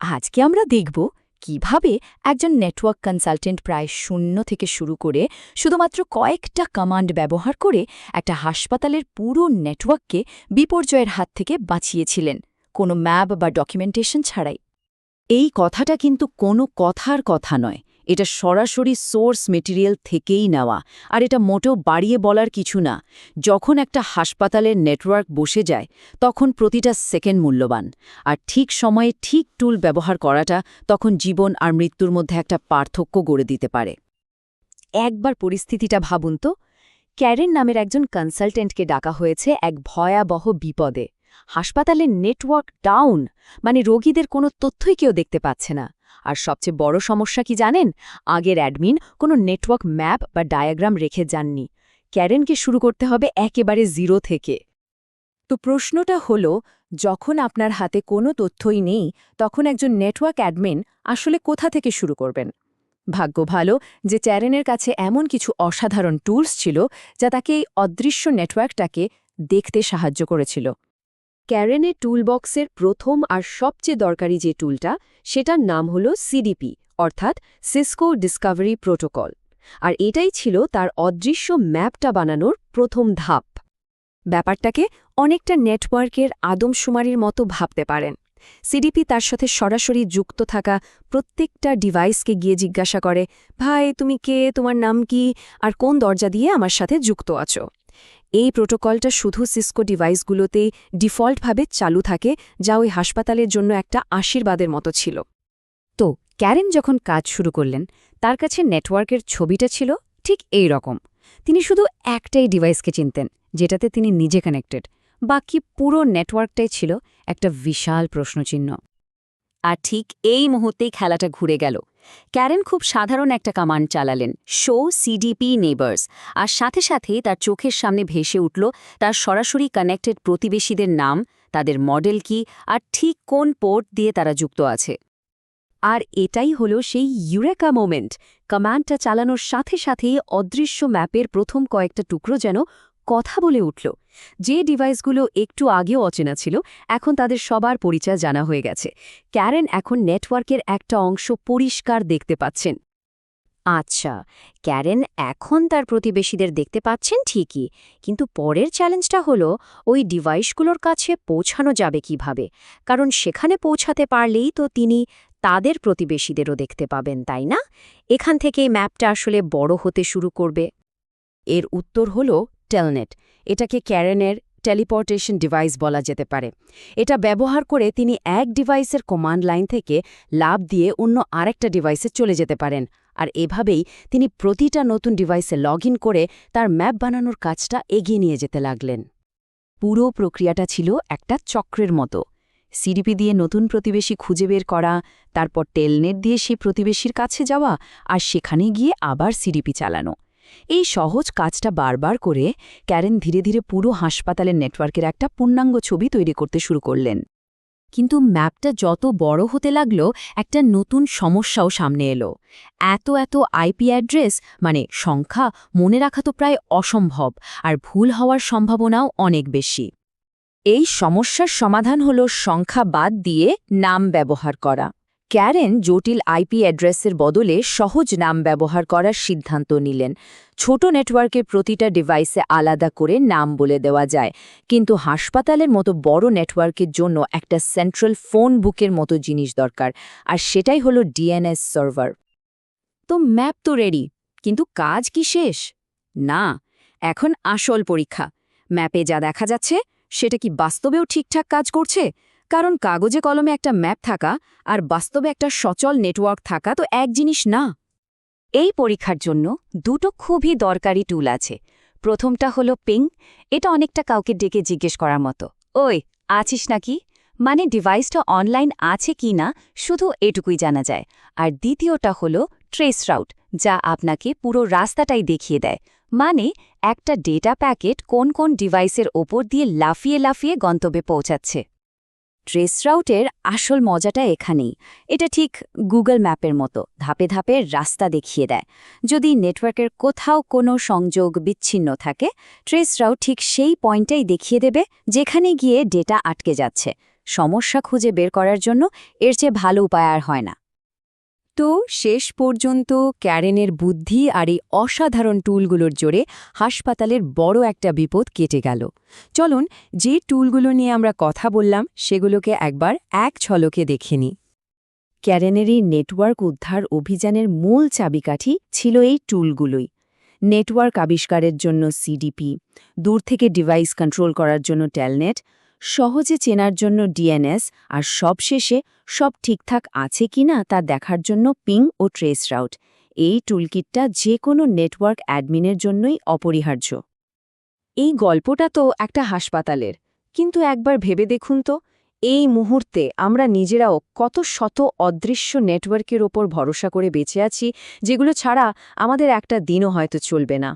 আজকে আমরা দেখব কীভাবে একজন নেটওয়ার্ক কনসালটেন্ট প্রায় শূন্য থেকে শুরু করে শুধুমাত্র কয়েকটা কমান্ড ব্যবহার করে একটা হাসপাতালের পুরো নেটওয়ার্ককে বিপর্যয়ের হাত থেকে বাঁচিয়েছিলেন, কোনো ম্যাপ বা ডকুমেন্টেশন ছাড়াই। এই কথাটা কিন্তু কোনো কথার কথা নয়। এটা সরাসরি সোর্স মেটেরিয়াল থেকেই নেওয়া, আর এটা মোটেও বাড়িয়ে বলার কিছু না। যখন একটা হাসপাতালের নেটওয়ার্ক বসে যায়, তখন প্রতিটা সেকেন্ড মূল্যবান, আর ঠিক সময়ে ঠিক টুল ব্যবহার করাটা তখন জীবন আর মৃত্যুর মধ্যে একটা পার্থক্য গড়ে দিতে পারে। একবার পরিস্থিতিটা ভাবুন তো, ক্যারেন নামের একজন কনসালটেন্টকে ডাকা হয়েছে এক ভয়াবহ বিপদে। হাসপাতালের নেটওয়ার্ক ডাউন মানে রোগীদের কোনো তথ্যই কেউ দেখতে পাচ্ছে না। আর সবচেয়ে বড় সমস্যা কি জানেন? আগের অ্যাডমিন কোনো নেটওয়ার্ক ম্যাপ বা ডায়াগ্রাম রেখে যাননি। ক্যারেনকে শুরু করতে হবে একেবারে জিরো থেকে। তো প্রশ্নটা হল, যখন আপনার হাতে কোনো তথ্যই নেই, তখন একজন নেটওয়ার্ক অ্যাডমিন আসলে কোথা থেকে শুরু করবেন? ভাগ্য ভালো যে চ্যারেনের কাছে এমন কিছু অসাধারণ টুলস ছিল, যা তাকে এই অদৃশ্য নেটওয়ার্কটাকে দেখতে সাহায্য করেছিল। ক্যারেনের টুলবক্সের প্রথম আর সবচেয়ে দরকারি যে টুলটা, সেটার নাম হল সিডিপি, অর্থাৎ সিসকো ডিসকভারি প্রোটোকল। আর এটাই ছিল তার অদৃশ্য ম্যাপটা বানানোর প্রথম ধাপ। ব্যাপারটাকে অনেকটা নেটওয়ার্কের আদমশুমারির মতো ভাবতে পারেন। সিডিপি তার সাথে সরাসরি যুক্ত থাকা প্রত্যেকটা ডিভাইসকে গিয়ে জিজ্ঞাসা করে, ভাই, তুমি কে? তোমার নাম কি? আর কোন দরজা দিয়ে আমার সাথে যুক্ত আছো? এই প্রোটোকলটা শুধু সিসকো ডিভাইসগুলোতেই ডিফল্টভাবে চালু থাকে, যা ওই হাসপাতালের জন্য একটা আশীর্বাদের মতো ছিল। তো, ক্যারেন যখন কাজ শুরু করলেন, তার কাছে নেটওয়ার্কের ছবিটা ছিল ঠিক এই রকম। তিনি শুধু একটাই ডিভাইসকে চিনতেন, যেটাতে তিনি নিজে কানেক্টেড বাকি পুরো নেটওয়ার্কটাই ছিল একটা বিশাল প্রশ্নচিহ্ন। আর ঠিক এই মুহূর্তেই খেলাটা ঘুরে গেল। ক্যারেন খুব সাধারণ একটা কমান্ড চালালেন শো সিডিপি নেবার্স আর সাথে সাথেই তার চোখের সামনে ভেসে উঠল তার সরাসরি কানেক্টেড প্রতিবেশীদের নাম, তাদের মডেল কি আর ঠিক কোন পোর্ট দিয়ে তারা যুক্ত আছে। আর এটাই হলো সেই ইউরেকা মোমেন্ট কমান্ডটা চালানোর সাথে সাথেই অদৃশ্য ম্যাপের প্রথম কয়েকটা টুকরো যেন কথা বলে উঠল, যে ডিভাইসগুলো একটু আগেও অচেনা ছিল, এখন তাদের সবার পরিচয় জানা হয়ে গেছে। ক্যারেন এখন নেটওয়ার্কের একটা অংশ পরিষ্কার দেখতে পাচ্ছেন। আচ্ছা ক্যারেন এখন তার প্রতিবেশীদের দেখতে পাচ্ছেন ঠিকই, কিন্তু পরের চ্যালেঞ্জটা হলো, ওই ডিভাইসগুলোর কাছে পৌঁছানো যাবে কীভাবে? কারণ সেখানে পৌঁছাতে পারলেই তো তিনি তাদের প্রতিবেশীদেরও দেখতে পাবেন, তাই না? এখান থেকেই ম্যাপটা আসলে বড় হতে শুরু করবে। এর উত্তর হল টেলনেট, এটাকে ক্যারেনের টেলিপোর্টেশন ডিভাইস বলা যেতে পারে। এটা ব্যবহার করে তিনি এক ডিভাইসের কমান্ড লাইন থেকে লাভ দিয়ে অন্য আরেকটা ডিভাইসে চলে যেতে পারেন। আর এভাবেই তিনি প্রতিটা নতুন ডিভাইসে লগ করে তার ম্যাপ বানানোর কাজটা এগিয়ে নিয়ে যেতে লাগলেন। পুরো প্রক্রিয়াটা ছিল একটা চক্রের মতো। সিডিপি দিয়ে নতুন প্রতিবেশী খুঁজে বের করা, তারপর টেলনেট দিয়ে সেই প্রতিবেশীর কাছে যাওয়া, আর সেখানে গিয়ে আবার সিডিপি চালানো। এই সহজ কাজটা বারবার করে ক্যারেন ধীরে ধীরে পুরো হাসপাতালের নেটওয়ার্কের একটা পূর্ণাঙ্গ ছবি তৈরি করতে শুরু করলেন। কিন্তু ম্যাপটা যত বড় হতে লাগল, একটা নতুন সমস্যাও সামনে এলো। এত এত আইপি অ্যাড্রেস মানে সংখ্যা, মনে রাখা তো প্রায় অসম্ভব, আর ভুল হওয়ার সম্ভাবনাও অনেক বেশি। এই সমস্যার সমাধান হল সংখ্যা বাদ দিয়ে নাম ব্যবহার করা। ক্যারেন জটিল আইপি অ্যাড্রেসের বদলে সহজ নাম ব্যবহার করার সিদ্ধান্ত নিলেন। ছোট নেটওয়ার্কের প্রতিটা ডিভাইসে আলাদা করে নাম বলে দেওয়া যায়। কিন্তু হাসপাতালের মতো বড় নেটওয়ার্কের জন্য একটা সেন্ট্রাল ফোন বুকের মতো জিনিস দরকার, আর সেটাই হলো ডিএনএস সার্ভার। তো ম্যাপ তো রেডি, কিন্তু কাজ কি শেষ? না, এখন আসল পরীক্ষা। ম্যাপে যা দেখা যাচ্ছে, সেটা কি বাস্তবেও ঠিকঠাক কাজ করছে? কারণ কাগজে কলমে একটা ম্যাপ থাকা আর বাস্তবে একটা সচল নেটওয়ার্ক থাকা তো এক জিনিস না। এই পরীক্ষার জন্য দুটো খুবই দরকারি টুল আছে। প্রথমটা হলো পিং এটা অনেকটা কাউকে ডেকে জিজ্ঞেস করার মতো। ওই, আছিস নাকি? মানে ডিভাইসটা অনলাইন আছে কি না? শুধু এটুকুই জানা যায়। আর দ্বিতীয়টা হলো ট্রেস রাউট যা আপনাকে পুরো রাস্তাটাই দেখিয়ে দেয়। মানে একটা ডেটা প্যাকেট কোন কোন ডিভাইসের ওপর দিয়ে লাফিয়ে লাফিয়ে গন্তব্যে পৌঁছাচ্ছে। ট্রেস রাউটের আসল মজাটা এখানেই। এটা ঠিক গুগল ম্যাপের মতো, ধাপে ধাপে রাস্তা দেখিয়ে দেয়। যদি নেটওয়ার্কের কোথাও কোনো সংযোগ বিচ্ছিন্ন থাকে ট্রেস রাউট ঠিক সেই পয়েন্টটাই দেখিয়ে দেবে, যেখানে গিয়ে ডেটা আটকে যাচ্ছে। সমস্যা খুঁজে বের করার জন্য এর চেয়ে ভালো উপায় আর হয় না। তো শেষ পর্যন্ত ক্যারেনের বুদ্ধি আর এই অসাধারণ টুলগুলোর জোরে হাসপাতালের বড় একটা বিপদ কেটে গেল। চলুন, যে টুলগুলো নিয়ে আমরা কথা বললাম, সেগুলোকে একবার এক ছলকে দেখে নিই। ক্যারেনের এই নেটওয়ার্ক উদ্ধার অভিযানের মূল চাবিকাঠি ছিল এই টুলগুলোই। নেটওয়ার্ক আবিষ্কারের জন্য সিডিপি, দূর থেকে ডিভাইস কন্ট্রোল করার জন্য টেলনেট সহজে চেনার জন্য ডিএনএস, আর সবশেষে সব ঠিকঠাক আছে কিনা তা দেখার জন্য পিং ও ট্রেস রাউট। এই টুলকিটটা যে কোনো নেটওয়ার্ক অ্যাডমিনের জন্যই অপরিহার্য। এই গল্পটা তো একটা হাসপাতালের, কিন্তু একবার ভেবে দেখুন তো, এই মুহূর্তে আমরা নিজেরাও কত শত অদৃশ্য নেটওয়ার্কের ওপর ভরসা করে বেঁচে আছি, যেগুলো ছাড়া আমাদের একটা দিনও হয়তো চলবে না।